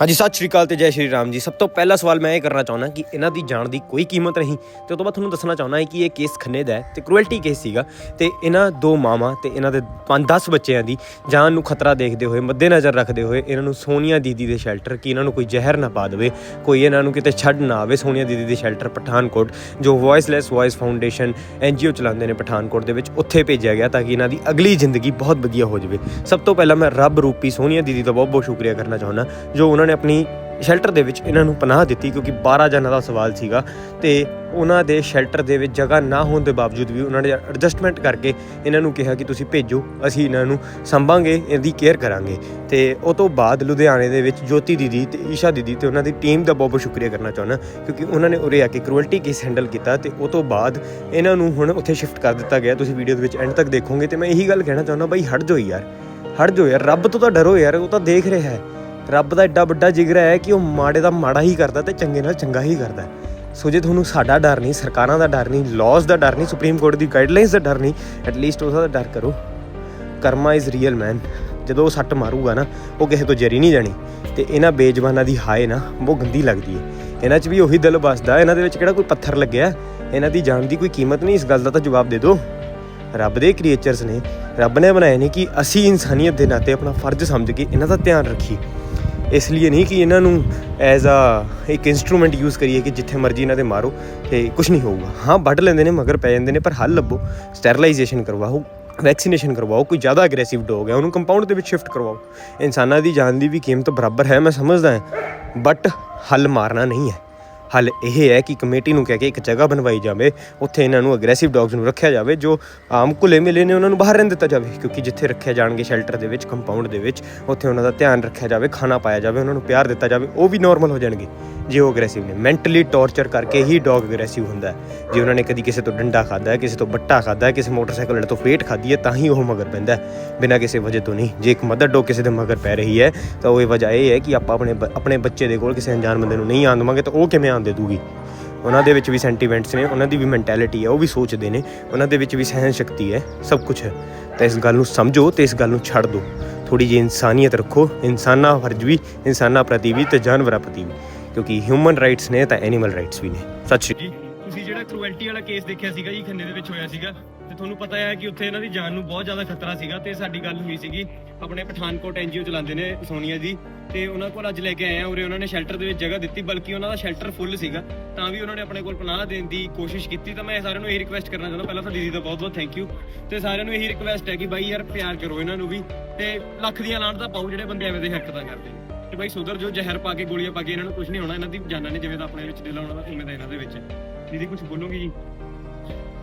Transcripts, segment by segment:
ਹਾਂਜੀ, ਸਤਿ ਸ਼੍ਰੀ ਅਕਾਲ ਤੇ ਜੈ ਸ਼੍ਰੀ ਰਾਮ ਜੀ। ਸਭ ਤੋਂ ਪਹਿਲਾ ਸਵਾਲ ਮੈਂ ਇਹ ਕਰਨਾ ਚਾਹੁੰਦਾ ਕਿ ਇਹਨਾਂ ਦੀ ਜਾਨ ਦੀ ਕੋਈ ਕੀਮਤ ਨਹੀਂ। ਤੇ ਉਸ ਤੋਂ ਬਾਅਦ ਤੁਹਾਨੂੰ ਦੱਸਣਾ ਚਾਹੁੰਦਾ ਹੈ ਕਿ ਇਹ ਕੇਸ ਖੰਨੇ ਦਾ ਹੈ ਤੇ ਕ੍ਰੂਅਲਟੀ ਕੇਸ ਸੀਗਾ। ਤੇ ਇਹਨਾਂ ਦੋ ਮਾਵਾਂ ਤੇ ਇਹਨਾਂ ਦੇ 5-10 ਬੱਚਿਆਂ ਦੀ ਜਾਨ ਨੂੰ ਖਤਰਾ ਦੇਖਦੇ ਹੋਏ, ਮੱਦੇਨਜ਼ਰ ਰੱਖਦੇ ਹੋਏ ਇਹਨਾਂ ਨੂੰ ਸੋਨੀਆ ਦੀਦੀ ਦੇ ਸ਼ੈਲਟਰ ਕਿ ਇਹਨਾਂ ਨੂੰ ਕੋਈ ਜ਼ਹਿਰ ਨਾ ਪਾ ਦੇਵੇ, ਕੋਈ ਇਹਨਾਂ ਨੂੰ ਕਿਤੇ ਛੱਡ ਨਾ ਆਵੇ। ਸੋਨੀਆ ਦੀਦੀ ਦੇ ਸ਼ੈਲਟਰ ਪਠਾਨਕੋਟ, ਜੋ ਵੌਇਸਲੈਸ ਵੌਇਸ ਫਾਊਂਡੇਸ਼ਨ ਐਨਜੀਓ ਚਲਾਉਂਦੇ ਨੇ ਪਠਾਨਕੋਟ ਦੇ ਵਿੱਚ, ਉੱਥੇ ਭੇਜਿਆ ਗਿਆ ਤਾਂ ਕਿ ਇਹਨਾਂ ਦੀ ਅਗਲੀ ਜ਼ਿੰਦਗੀ ਬਹੁਤ ਵਧੀਆ ਹੋ ਜਾਵੇ। ਸਭ ਤੋਂ ਪਹਿਲਾਂ ਮੈਂ ਰੱਬ ਰੂਪੀ ਸੋਨੀਆ ਦੀਦੀ ਦਾ ਬਹੁਤ ਬਹੁਤ ਸ਼ੁਕਰੀਆ ਕਰਨਾ ਚਾਹੁੰਦਾ, ਜੋ ਉਹਨਾਂ ਨੇ ਆਪਣੀ ਸ਼ੈਲਟਰ ਦੇ ਵਿੱਚ ਇਹਨਾਂ ਨੂੰ ਪਨਾਹ ਦਿੱਤੀ ਕਿਉਂਕਿ 12 ਜਨਾਂ ਦਾ ਸਵਾਲ ਸੀਗਾ ਤੇ ਉਹਨਾਂ ਦੇ ਸ਼ੈਲਟਰ ਦੇ ਵਿੱਚ ਜਗ੍ਹਾ ਨਾ ਹੋਣ ਦੇ ਬਾਵਜੂਦ ਵੀ ਉਹਨਾਂ ਨੇ ਐਡਜਸਟਮੈਂਟ ਕਰਕੇ ਇਹਨਾਂ ਨੂੰ ਕਿਹਾ ਕਿ ਤੁਸੀਂ ਭੇਜੋ, ਅਸੀਂ ਇਹਨਾਂ ਨੂੰ ਸੰਭਾਂਗੇ, ਇਹਦੀ ਕੇਅਰ ਕਰਾਂਗੇ। ਤੇ ਉਹ ਤੋਂ ਬਾਅਦ ਲੁਧਿਆਣੇ ਦੇ ਵਿੱਚ ਜੋਤੀ ਦੀਦੀ ਤੇ ਈਸ਼ਾ ਦੀਦੀ ਤੇ ਉਹਨਾਂ ਦੀ ਟੀਮ ਦਾ ਬਹੁਤ ਬਹੁਤ ਸ਼ੁਕਰੀਆ ਕਰਨਾ ਚਾਹੁੰਦਾ, ਕਿਉਂਕਿ ਉਹਨਾਂ ਨੇ ਉਰੇ ਆ ਕੇ ਕਰੂਅਲਟੀ ਕੇਸ ਹੈਂਡਲ ਕੀਤਾ ਤੇ ਉਹ ਤੋਂ ਬਾਅਦ ਇਹਨਾਂ ਨੂੰ ਹੁਣ ਉੱਥੇ ਸ਼ਿਫਟ ਕਰ ਦਿੱਤਾ ਗਿਆ। ਤੁਸੀਂ ਵੀਡੀਓ ਦੇ ਵਿੱਚ ਐਂਡ ਤੱਕ ਦੇਖੋਗੇ ਤੇ ਮੈਂ ਇਹੀ ਗੱਲ ਕਹਿਣਾ ਚਾਹੁੰਦਾ, ਬਾਈ, ਹਟ ਜਾਓ ਯਾਰ, ਹਟ ਜਾਓ ਯਾਰ, ਰੱਬ ਤੋਂ ਤਾਂ ਡਰੋ ਯਾਰ, ਉਹ ਤਾਂ ਦੇਖ ਰਿਹਾ ਹੈ। ਰੱਬ ਦਾ ਐਡਾ ਵੱਡਾ ਜ਼ਿਗਰ ਹੈ ਕਿ ਉਹ ਮਾੜੇ ਦਾ ਮਾੜਾ ਹੀ ਕਰਦਾ ਤੇ ਚੰਗੇ ਨਾਲ ਚੰਗਾ ਹੀ ਕਰਦਾ ਸੋ ਜੇ ਤੁਹਾਨੂੰ ਸਾਡਾ ਡਰ ਨਹੀਂ, ਸਰਕਾਰਾਂ ਦਾ ਡਰ ਨਹੀਂ ਲਾਜ਼ ਦਾ ਡਰ ਨਹੀਂ ਸੁਪਰੀਮ ਕੋਰਟ ਦੀ ਗਾਈਡਲਾਈਨਸ ਦਾ ਡਰ ਨਹੀਂ ਐਟਲੀਸਟ ਉਹਦਾ ਤਾਂ ਡਰ ਕਰੋ। ਕਰਮਾ ਇਜ਼ ਰੀਅਲ ਮੈਨ ਜਦੋਂ ਉਹ ਸੱਟ ਮਾਰੂਗਾ ਨਾ, ਉਹ ਕਿਸੇ ਤੋਂ ਜਰੀ ਨਹੀਂ ਜਾਣੀ। ਤੇ ਇਹਨਾਂ ਬੇਜ਼ਬਾਨਾਂ ਦੀ ਹਾਏ ਨਾ, ਬਹੁਤ ਗੰਦੀ ਲੱਗਦੀ ਹੈ। ਇਹਨਾਂ 'ਚ ਵੀ ਉਹੀ ਦਿਲ ਵੱਸਦਾ ਇਹਨਾਂ ਦੇ ਵਿੱਚ ਕਿਹੜਾ ਕੋਈ ਪੱਥਰ ਲੱਗਿਆ ਇਹਨਾਂ ਦੀ ਜਾਨ ਦੀ ਕੋਈ ਕੀਮਤ ਨਹੀਂ। ਇਸ ਗੱਲ ਦਾ ਤਾਂ ਜਵਾਬ ਦੇ ਦਿਓ। ਰੱਬ ਦੇ ਕ੍ਰੀਏਚਰਸ ਨੇ, ਰੱਬ ਨੇ ਬਣਾਏ ਨੇ ਕਿ ਅਸੀਂ ਇਨਸਾਨੀਅਤ ਦੇ ਨਾਤੇ ਆਪਣਾ ਫਰਜ਼ ਸਮਝ ਕੇ ਇਹਨਾਂ ਦਾ ਧਿਆਨ ਰੱਖੀਏ। ਇਸ ਲਈ ਨਹੀਂ ਕਿ ਇਹਨਾਂ ਨੂੰ ਐਜ਼ ਅ ਇੱਕ ਇਨਸਟਰੂਮੈਂਟ ਯੂਜ਼ ਕਰੀਏ ਕਿ ਜਿੱਥੇ ਮਰਜ਼ੀ ਇਹਨਾਂ ਦੇ ਮਾਰੋ ਤੇ ਕੁਝ ਨਹੀਂ ਹੋਊਗਾ। ਹਾਂ, ਵੱਢ ਲੈਂਦੇ ਨੇ ਮਗਰ ਪੈ ਜਾਂਦੇ ਨੇ, ਪਰ ਹੱਲ ਲੱਭੋ ਸਟੈਰਲਾਈਜੇਸ਼ਨ ਕਰਵਾਓ ਵੈਕਸੀਨੇਸ਼ਨ ਕਰਵਾਓ, ਕੋਈ ਜ਼ਿਆਦਾ ਅਗਰੈਸਿਵ ਡੋਗ ਹੈ, ਉਹਨੂੰ ਕੰਪਾਊਂਡ ਦੇ ਵਿੱਚ ਸ਼ਿਫਟ ਕਰਵਾਓ। ਇਨਸਾਨਾਂ ਦੀ ਜਾਨ ਦੀ ਵੀ ਕੀਮਤ ਬਰਾਬਰ ਹੈ, ਮੈਂ ਸਮਝਦਾ ਹਾਂ ਬਟ ਹੱਲ ਮਾਰਨਾ ਨਹੀਂ ਹੈ। ਹੱਲ ਇਹ ਹੈ ਕਿ ਕਮੇਟੀ ਨੂੰ ਕਹਿ ਕੇ ਇੱਕ ਜਗ੍ਹਾ ਬਣਵਾਈ ਜਾਵੇ, ਉੱਥੇ ਇਹਨਾਂ ਨੂੰ ਅਗਰੈਸਿਵ ਡੌਗਸ ਨੂੰ ਰੱਖਿਆ ਜਾਵੇ, ਜੋ ਆਮ ਘੁਲੇ ਮਿਲੇ ਨੇ ਉਹਨਾਂ ਨੂੰ ਬਾਹਰ ਰਹਿਣ ਦਿੱਤਾ ਜਾਵੇ, ਕਿਉਂਕਿ ਜਿੱਥੇ ਰੱਖਿਆ ਜਾਣਗੇ ਸ਼ੈਲਟਰ ਦੇ ਵਿੱਚ ਕੰਪਾਊਂਡ ਦੇ ਵਿੱਚ, ਉੱਥੇ ਉਹਨਾਂ ਦਾ ਧਿਆਨ ਰੱਖਿਆ ਜਾਵੇ, ਖਾਣਾ ਪਾਇਆ ਜਾਵੇ, ਉਹਨਾਂ ਨੂੰ ਪਿਆਰ ਦਿੱਤਾ ਜਾਵੇ, ਉਹ ਵੀ ਨਾਰਮਲ ਹੋ ਜਾਣਗੇ। ਜੇ ਉਹ ਅਗਰੈਸਿਵ ਨੇ। ਮੈਂਟਲੀ ਟੌਰਚਰ ਕਰਕੇ ਹੀ ਡੌਗ ਅਗਰੈਸਿਵ ਹੁੰਦਾ ਜੇ ਉਹਨਾਂ ਨੇ ਕਦੀ ਕਿਸੇ ਤੋਂ ਡੰਡਾ ਖਾਦਾ ਹੈ, ਕਿਸੇ ਤੋਂ ਬੱਟਾ ਖਾਦਾ ਹੈ, ਕਿਸੇ ਮੋਟਰਸਾਈਕਲ ਵਾਲੇ ਤੋਂ ਫੇਟ ਖਾਦੀ ਹੈ, ਤਾਂ ਹੀ ਉਹ ਮਗਰ ਪੈਂਦਾ ਬਿਨਾਂ ਕਿਸੇ ਵਜ੍ਹਾ ਤੋਂ ਨਹੀਂ। ਜੇ ਇੱਕ ਮਦਰ ਡੌਗ ਕਿਸੇ ਦੇ ਮਗਰ ਪੈ ਰਹੀ ਹੈ, ਤਾਂ ਉਹ ਇਹ ਵਜ੍ਹਾ ਇਹ ਹੈ ਕਿ ਆਪਾਂ ਆਪਣੇ ਬ- ਆਪਣੇ ਬੱਚੇ ਦੇ ਕੋਲ ਕਿਸੇ ਅਣਜਾਣ ਬੰਦੇ ਨੂੰ ਨਹੀਂ ਆਉਣ ਦੇਵਾਂਗੇ, ਤਾਂ ਉਹ ਕਿਵੇਂ ਆਉਣ ਦੇ ਦੂਗੀ? ਉਹਨਾਂ ਦੇ ਵਿੱਚ ਵੀ ਸੈਂਟੀਮੈਂਟਸ ਨੇ, ਉਹਨਾਂ ਦੀ ਵੀ ਮੈਂਟੈਲਿਟੀ ਹੈ, ਉਹ ਵੀ ਸੋਚਦੇ ਨੇ। ਉਹਨਾਂ ਦੇ ਵਿੱਚ ਵੀ ਸਹਿਣ ਸ਼ਕਤੀ ਹੈ, ਸਭ ਕੁਝ ਹੈ। ਤਾਂ ਇਸ ਗੱਲ ਨੂੰ ਸਮਝੋ ਤੇ ਇਸ ਗੱਲ ਨੂੰ ਛੱਡ ਦਿਓ। ਥੋੜੀ ਜਿਹੀ ਇਨਸਾਨੀਅਤ ਰੱਖੋ। ਇਨਸਾਨਾਂ ਫਰਜ਼ ਵੀ, ਇਨਸਾਨਾਂ ਪ੍ਰਤੀ ਵੀ ਤੇ ਜਾਨਵਰਾਂ ਪ੍ਰਤੀ ਵੀ। ਕਿਉਂਕਿ ਹਿਊਮਨ ਰਾਈਟਸ ਨੇ ਤਾਂ ਐਨੀਮਲ ਰਾਈਟਸ ਵੀ ਨੇ। ਸਤਿ ਸ਼੍ਰੀ ਜੀ, ਤੁਸੀਂ ਜਿਹੜਾ ਕਰੂਐਲਟੀ ਵਾਲਾ ਕੇਸ ਦੇਖਿਆ ਸੀਗਾ ਜੀ, ਖੰਨੇ ਦੇ ਵਿੱਚ ਹੋਇਆ ਸੀਗਾ, ਤੇ ਤੁਹਾਨੂੰ ਪਤਾ ਹੈ ਕਿ ਉੱਥੇ ਇਹਨਾਂ ਦੀ ਜਾਨ ਨੂੰ ਬਹੁਤ ਜ਼ਿਆਦਾ ਖਤਰਾ ਸੀਗਾ ਤੇ ਸਾਡੀ ਗੱਲ ਹੋਈ ਸੀਗੀ, ਆਪਣੇ ਪਠਾਨਕੋਟ ਐਨਜੀਓ ਚਲਾਉਂਦੇ ਨੇ ਸੋਨੀਆ ਜੀ, ਤੇ ਉਹਨਾਂ ਕੋਲ ਅੱਜ ਲੈ ਕੇ ਆਏ ਆ, ਉਰੇ ਉਹਨਾਂ ਨੇ ਸ਼ੈਲਟਰ ਦੇ ਵਿੱਚ ਜਗ੍ਹਾ ਦਿੱਤੀ, ਬਲਕਿ ਉਹਨਾਂ ਦਾ ਸ਼ੈਲਟਰ ਫੁੱਲ ਸੀਗਾ, ਤਾਂ ਵੀ ਉਹਨਾਂ ਨੇ ਆਪਣੇ ਕੋਲ ਪਨਾਹ ਦੇਣ ਦੀ ਕੋਸ਼ਿਸ਼ ਕੀਤੀ, ਤਾਂ ਮੈਂ ਸਾਰਿਆਂ ਨੂੰ ਇਹ ਰਿਕੁਐਸਟ ਕਰਨਾ ਚਾਹੁੰਦਾ, ਪਹਿਲਾਂ ਤਾਂ ਦੀਦੀ ਦਾ ਬਹੁਤ ਬਹੁਤ ਥੈਂਕ ਯੂ ਤੇ ਸਾਰਿਆਂ ਨੂੰ ਇਹੀ ਰਿਕੁਐਸਟ ਹੈ ਕਿ ਬਾਈ ਯਾਰ ਪਿਆਰ ਕਰੋ ਇਹਨਾਂ ਨੂੰ ਵੀ, ਤੇ ਲੱਖ ਦੀਆਂ ਲਾਣ ਦਾ ਪਾਓ ਜਿਹੜੇ ਬੰਦੇ ਐਵੇਂ ਦੇ ਹਰਕਤਾਂ ਕਰਦੇ ਨੇ। ਤੇ ਬਾਈ ਸੁਧਰ ਜੋ ਜ਼ਹਿਰ ਪਾ ਕੇ, ਗੋਲੀਆਂ ਪਾ ਕੇ ਇਹਨਾਂ ਨੂੰ ਕੁਝ ਨਹੀਂ ਹੋਣਾ, ਇਹਨਾਂ ਦੀ ਜਾਨਾਂ ਨੇ ਜਿਵੇਂ ਦਾ ਆਪਣੇ ਵਿੱਚ ਦਿਲ ਆਉਣਾ ਉਵੇਂ ਦਾ ਇਹਨਾਂ ਦੇ ਵਿੱਚ। ਦੀਦੀ ਕੁਝ ਬੋਲੋਗੇ ਜੀ?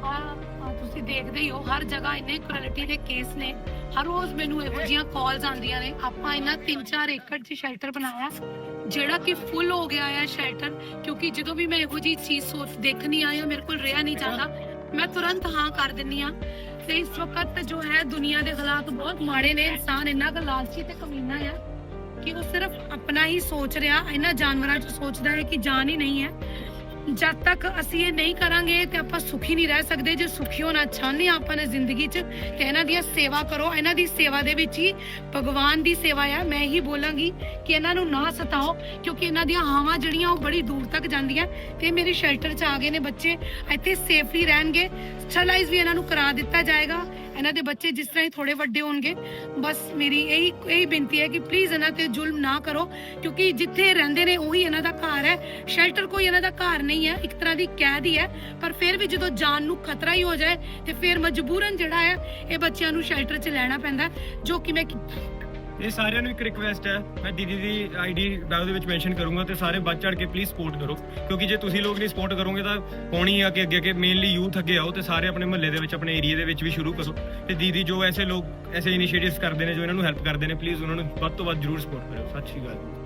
ਆਹ ਤੁਸੀਂ ਦੇਖਦੇ ਹੀ ਹੋ, ਹਰ ਜਗ੍ਹਾ ਇੰਨੇ ਕੁਆਲਿਟੀ ਦੇ ਕੇਸ ਨੇ। ਹਰ ਰੋਜ਼ ਮੈਨੂੰ ਇਹੋ ਜਿਹੀਆਂ ਕਾਲਸ ਆਉਂਦੀਆਂ ਨੇ। ਆਪਾਂ ਇਹਨਾਂ 3-4 ਏਕੜ 'ਚ ਸ਼ੈਲਟਰ ਬਣਾਇਆ। ਜਿਹੜਾ ਕਿ ਫੁੱਲ ਹੋ ਗਿਆ ਹੈ ਸ਼ੈਲਟਰ ਕਿਉਂਕਿ ਜਦੋਂ ਵੀ ਮੈਂ ਇਹੋ ਜਿਹੀ ਚੀਜ਼ ਸੋਚ ਦੇਖਣੀ ਆਇਆ ਮੇਰੇ ਕੋਲ ਰਿਹਾ ਨਹੀਂ ਜਾਂਦਾ, ਮੈਂ ਤੁਰੰਤ ਹਾਂ ਕਰ ਦਿੰਨੀ ਆ ਤੇ ਇਸ ਵਕਤ ਜੋ ਹੈ, ਦੁਨੀਆ ਦੇ ਹਾਲਾਤ ਬਹੁਤ ਮਾੜੇ ਨੇ। ਇਨਸਾਨ ਇੰਨਾ ਕੁ ਲਾਲਚੀ ਤੇ ਕਮੀਨਾ ਆ। ਕਿ ਉਹ ਸਿਰਫ ਆਪਣਾ ਹੀ ਸੋਚ ਰਿਹਾ, ਇਹਨਾਂ ਜਾਨਵਰਾਂ 'ਚ ਸੋਚਦਾ ਹੈ ਕਿ ਜਾਨ ਹੀ ਨਹੀਂ ਹੈ। ਜਦ ਤੱਕ ਅਸੀਂ ਇਹ ਨਹੀਂ ਕਰਾਂਗੇ ਤੇ ਆਪਾਂ ਸੁਖੀ ਨਹੀਂ ਰਹਿ ਸਕਦੇ, ਜੇ ਸੁਖੀ ਹੋਣਾ ਚਾਹੁੰਦੇ ਹਾਂ ਆਪਾਂ ਨੇ ਜ਼ਿੰਦਗੀ 'ਚ, ਤੇ ਇਹਨਾਂ ਦੀ ਸੇਵਾ ਕਰੋ। ਇਹਨਾਂ ਦੀ ਸੇਵਾ ਦੇ ਵਿੱਚ ਹੀ ਭਗਵਾਨ ਦੀ ਸੇਵਾ ਆ। ਮੈਂ ਹੀ ਬੋਲਾਂਗੀ ਕਿ ਇਹਨਾਂ ਨੂੰ ਨਾ ਸਤਾਓ, ਕਿਉਂਕਿ ਇਹਨਾਂ ਦੀਆਂ ਹਾਵਾਂ ਜਿਹੜੀਆਂ ਉਹ ਬੜੀ ਦੂਰ ਤੱਕ ਜਾਂਦੀਆਂ। ਤੇ ਮੇਰੇ ਸ਼ੈਲਟਰ 'ਚ ਆ ਗਏ ਨੇ ਬੱਚੇ। ਇੱਥੇ ਸੇਫਲੀ ਰਹਿਣਗੇ। ਸਟਰਲਾਈਜ਼ ਵੀ ਇਹਨਾਂ ਨੂੰ ਕਰਾ ਦਿੱਤਾ ਜਾਏਗਾ। ਇਹਨਾਂ ਦੇ ਬੱਚੇ ਜਿਸ ਤਰ੍ਹਾਂ ਹੀ ਥੋੜੇ ਵੱਡੇ ਹੋਣਗੇ, ਬਸ ਮੇਰੀ ਇਹੀ ਇਹੀ ਬੇਨਤੀ ਹੈ ਕਿ ਪਲੀਜ਼ ਇਹਨਾਂ ਤੇ ਜ਼ੁਲਮ ਨਾ ਕਰੋ, ਕਿਉਂਕਿ ਜਿੱਥੇ ਰਹਿੰਦੇ ਨੇ ਉਹੀ ਇਹਨਾਂ ਦਾ ਘਰ ਹੈ। ਸ਼ੈਲਟਰ ਕੋਈ ਇਹਨਾਂ ਦਾ ਘਰ ਨਹੀਂ ਹੈ, ਇੱਕ ਤਰ੍ਹਾਂ ਦੀ ਕੈਦ ਹੀ ਹੈ। ਪਰ ਫਿਰ ਵੀ ਜਦੋਂ ਜਾਨ ਨੂੰ ਖਤਰਾ ਹੀ ਹੋ ਜਾਏ ਤੇ ਫਿਰ ਮਜਬੂਰਨ ਜਿਹੜਾ ਹੈ, ਇਹ ਬੱਚਿਆਂ ਨੂੰ ਸ਼ੈਲਟਰ 'ਚ ਲੈਣਾ ਪੈਂਦਾ ਜੋ ਕਿ ਮੈਂ ਇਹ ਸਾਰਿਆਂ ਨੂੰ ਇੱਕ ਰਿਕੁਐਸਟ ਹੈ। ਮੈਂ ਦੀਦੀ ਦੀ ਆਈਡੀ ਬਾਇਓ ਦੇ ਵਿੱਚ ਮੈਂਸ਼ਨ ਕਰੂੰਗਾ ਤੇ ਸਾਰੇ ਵੱਧ ਚੜ ਕੇ ਪਲੀਜ਼ ਸਪੋਰਟ ਕਰੋ। ਕਿਉਂਕਿ ਜੇ ਤੁਸੀਂ ਲੋਕ ਨਹੀਂ ਸਪੋਰਟ ਕਰੋਗੇ ਤਾਂ ਹੋਣੀ ਆ ਕਿ ਅੱਗੇ ਅੱਗੇ ਮੇਨਲੀ ਯੂਥ ਅੱਗੇ ਆਓ ਤੇ ਸਾਰੇ ਆਪਣੇ ਮਹੱਲੇ ਦੇ ਵਿੱਚ, ਆਪਣੇ ਏਰੀਆ ਦੇ ਵਿੱਚ ਵੀ ਸ਼ੁਰੂ ਕਰੋ। ਤੇ ਦੀਦੀ ਜੋ ਐਸੇ ਲੋਕ, ਐਸੇ ਇਨੀਸ਼ੀਏਟਿਵਸ ਕਰਦੇ ਨੇ, ਜੋ ਇਹਨਾਂ ਨੂੰ ਹੈਲਪ ਕਰਦੇ ਨੇ ਪਲੀਜ਼ ਉਹਨਾਂ ਨੂੰ ਵੱਧ ਤੋਂ ਵੱਧ ਜਰੂਰ ਸਪੋਰਟ ਕਰਿਓ। ਸਤਿ ਸ਼੍ਰੀ ਅਕਾਲ।